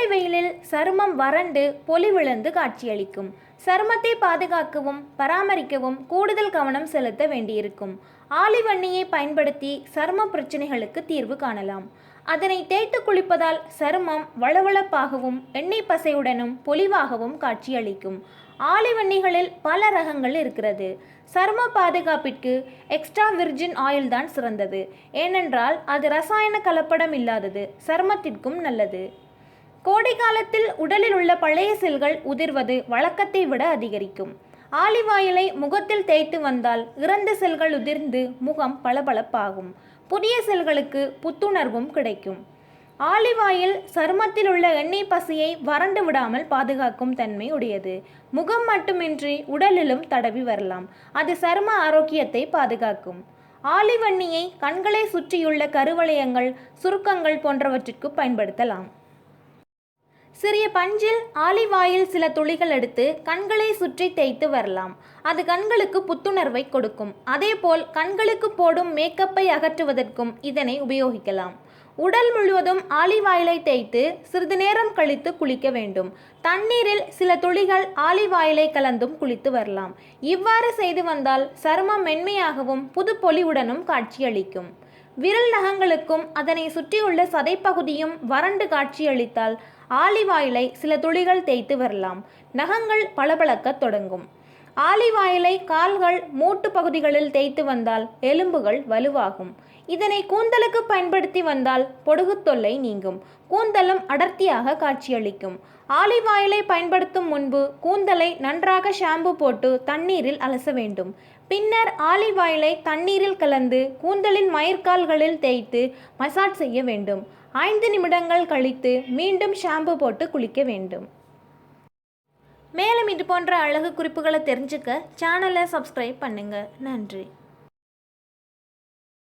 கோடை வெயிலில் சருமம் வறண்டு பொலிவிழந்து காட்சியளிக்கும். சருமத்தை பாதுகாக்கவும் பராமரிக்கவும் கூடுதல் கவனம் செலுத்த வேண்டியிருக்கும். ஆலிவண்ணியை பயன்படுத்தி சரும பிரச்சனைகளுக்கு தீர்வு காணலாம். அதனை தேய்த்து குளிப்பதால் சருமம் வளவளப்பாகவும் எண்ணெய் பசையுடனும் பொலிவாகவும் காட்சியளிக்கும். ஆலிவண்ணிகளில் பல ரகங்கள் இருக்கிறது. சரும பாதுகாப்பிற்கு எக்ஸ்ட்ரா விர்ஜின் ஆயில் தான் சிறந்தது. ஏனென்றால் அது ரசாயன கலப்படம் இல்லாதது. சருமத்திற்கும் நல்லது. கோடை காலத்தில் உடலில் உள்ள பழைய செல்கள் உதிர்வது வழக்கத்தை விட அதிகரிக்கும். ஆலிவாயிலை முகத்தில் தேய்த்து வந்தால் இறந்த செல்கள் உதிர்ந்து முகம் பளபளப்பாகும். புதிய செல்களுக்கு புத்துணர்வும் கிடைக்கும். ஆலிவாயில் சருமத்தில் உள்ள எண்ணெய் பசியை வறண்டு விடாமல் பாதுகாக்கும் தன்மை உடையது. முகம் மட்டுமின்றி உடலிலும் தடவி வரலாம். அது சரும ஆரோக்கியத்தை பாதுகாக்கும். ஆலிவ் கண்களை சுற்றியுள்ள கருவளையங்கள் சுருக்கங்கள் போன்றவற்றிற்கு பயன்படுத்தலாம். சிறிய பஞ்சில் ஆலிவ் ஆயில் சில துளிகள் எடுத்து கண்களை சுற்றி தேய்த்து வரலாம். அது கண்களுக்கு புத்துணர்வை கொடுக்கும். அதேபோல் கண்களுக்கு போடும் மேக்கப்பை அகற்றுவதற்கும் இதனை உபயோகிக்கலாம். உடல் முழுவதும் ஆலிவ் ஆயிலை தேய்த்து சிறிது நேரம் கழித்து குளிக்க வேண்டும். தண்ணீரில் சில துளிகள் ஆலிவ் ஆயிலை கலந்தும் குளித்து வரலாம். இவ்வாறு செய்து வந்தால் சருமம் மென்மையாகவும் புது பொலிவுடனும் காட்சியளிக்கும். விரல் நகங்களுக்கும் அதனை சுற்றியுள்ள சதைப்பகுதியும் வறண்டு காட்சியளித்தால் ஆலிவ் ஆயிலை சில துளிகள் தேய்த்து வரலாம். நகங்கள் பளபளக்கத் தொடங்கும். ஆலிவாயிலை கால்கள் மூட்டு பகுதிகளில் தேய்த்து வந்தால் எலும்புகள் வலுவாகும். இதனை கூந்தலுக்கு பயன்படுத்தி வந்தால் பொடுகுத் தொல்லை நீங்கும். கூந்தலும் அடர்த்தியாக காட்சியளிக்கும். ஆலிவ் ஆயிலை பயன்படுத்தும் முன்பு கூந்தலை நன்றாக ஷாம்பு போட்டு தண்ணீரில் அலச வேண்டும். பின்னர் ஆலிவ் ஆயிலை தண்ணீரில் கலந்து கூந்தலின் மயிர்கால்களில் தேய்த்து மசாஜ் செய்ய வேண்டும். ஐந்து நிமிடங்கள் கழித்து மீண்டும் ஷாம்பு போட்டு குளிக்க வேண்டும். மேலும் இது போன்ற அழகு குறிப்புகளை தெரிஞ்சுக்க சேனலை சப்ஸ்கிரைப் பண்ணுங்கள் நன்றி.